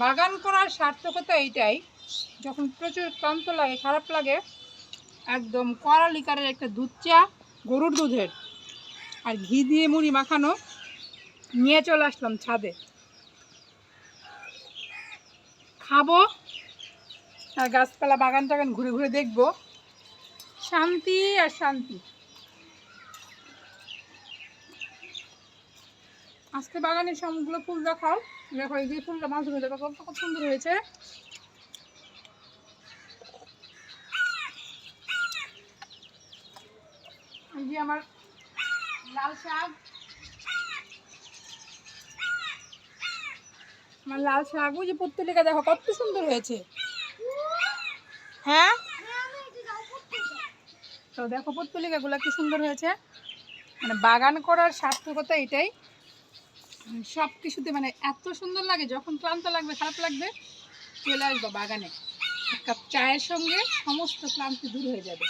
বাগান করার সার্থকতা এইটাই, যখন প্রচুর ক্লান্ত লাগে, খারাপ লাগে, একদম কড়া লিকারের একটা দুধ চা, গরুর দুধের। আর ঘি দিয়ে মুড়ি মাখানো, নিয়ে চলে আসলাম ছাদে। খাব, আর গাছপালা, বাগান টাগান ঘুরে ঘুরে দেখব। শান্তি আর শান্তি। আজকে বাগানের সবগুলো ফুল দেখাও। দেখো, এই যে ফুলটা মাছ ধরে দেখো, কত কত সুন্দর হয়েছে। যে আমার লাল শাক। আমার লাল শাক, ওই যে পুত্তলিকা, দেখো, কত সুন্দর হয়েছে। হ্যাঁ? তো দেখো, পুত্তলিকাগুলো কি সুন্দর হয়েছে। মানে বাগান করার সার্থকতা এটাই। সব কিছুতে মানে এত সুন্দর লাগে যখন ক্লান্ত লাগবে খারাপ লাগবে চলে আসব বাগানে। এক কাপ চায়ের সঙ্গে সমস্ত ক্লান্তি দূর হয়ে যাবে।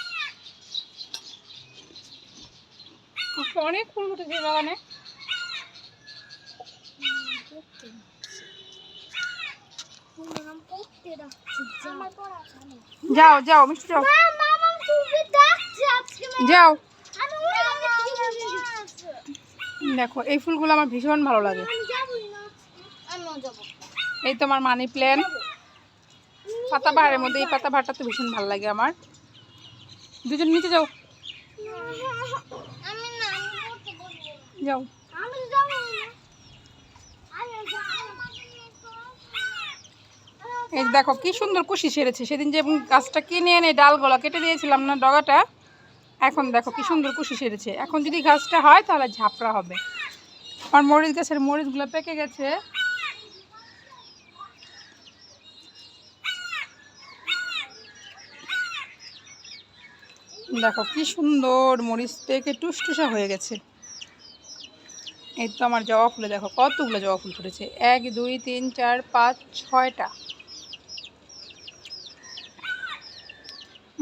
অনেক ফুল উঠেছে বাগানে। যাও যাও মিষ্টি যাও। যাও। দেখো, এই ফুলগুলো আমার ভীষণ ভালো লাগে। এই তো আমার মানি প্ল্যান। পাতা বাহারের মধ্যে এই পাতা বাহারটা তো ভীষণ ভালো লাগে আমার। দুজন নিচে যাও। যাও। এই দেখো, কি সুন্দর কুশি সেরেছে। সেদিন যে গাছটা কিনে এনে ডালগুলো কেটে দিয়েছিলাম না ডগাটা এখন দেখো কি সুন্দর কুশি সেরেছে। এখন যদি গাছটা হয় তাহলে ঝাপড়া হবে। আমার মরিচ গাছের মরিচগুলো পেকে গেছে। দেখো কি সুন্দর মরিচ পেকে টুসটুসা হয়ে গেছে। এই তো আমার জবা ফুলে দেখো কতগুলো জবা ফুল ফুটেছে। এক, দুই, তিন, চার, পাঁচ, ছয়টা।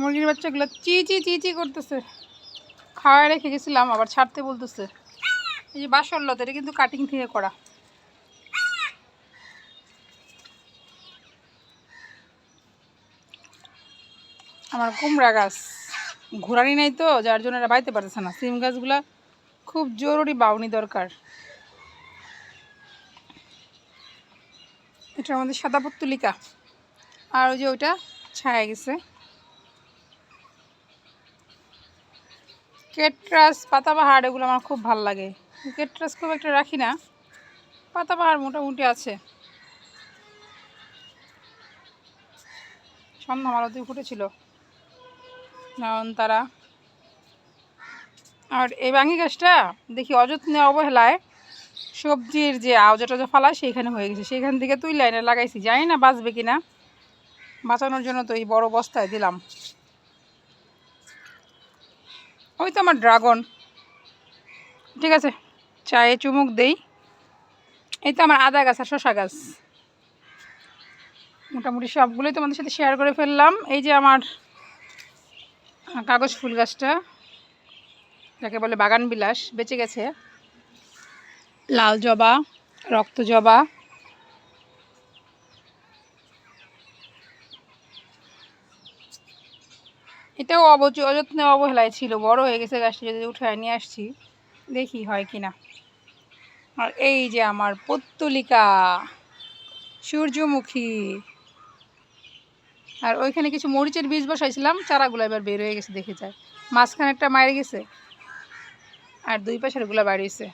মুরগির বাচ্চাগুলো চি চি চি চি করতেছে। খাওয়ায় রেখে গেছিলাম, আবার ছাড়তে বলতেছে। এই যে বাসল্লত এটা কিন্তু কাটিং থেকে করা। আমার কুমড়া গাছ। ঘোরানি নাই তো, যার জন্য এরা বাইতে পারতেছে না। সিম গাছগুলা খুব জরুরি বাউনি দরকার। এটা আমাদের সাদা পত্তুলিকা। আর ওই যে ওইটা ছায়া গেছে। কেটরাস পাতাবাহার এগুলো আমার খুব ভালো লাগে। কেটরাস খুব একটা রাখি না। পাতাবাহার মোটামুটি আছে। সন্ধ্যা মালতি ফুটেছিল। তারা আর এই বাঙি গাছটা দেখি অযত্নে অবহেলায় সবজির যে আওজা টাজা ফালায় সেইখানে হয়ে গেছে। সেইখান থেকে তুই লাইনে লাগাইছি। জানি না বাঁচবে কিনা। বাঁচানোর জন্য তো এই বড় বস্তায় দিলাম। ওই তো আমার ড্রাগন ঠিক আছে, চায়ে চুমুক দেই। এই তো আমার আদা গাছ আর শশা গাছ। মোটামুটি সবগুলোই তোমাদের সাথে শেয়ার করে ফেললাম। এই যে আমার কাগজ ফুল গাছটা, যাকে বলে বাগান বিলাস বেঁচে গেছে। লাল জবা, রক্ত জবা। এটাও অবচ অযত্নে অবহেলায় ছিল। বড় হয়ে গেছে গাছটা, যদি উঠে নিয়ে আসছি, দেখি হয় কি না। আর এই যে আমার পত্তলিকা, সূর্যমুখী। আর ওইখানে কিছু মরিচের বীজ বসাইছিলাম, চারাগুলো এবার বের হয়ে গেছে, দেখে যায়। মাঝখানে একটা মারে গেছে, আর দুই পাশেরগুলো বাড়িয়েছে।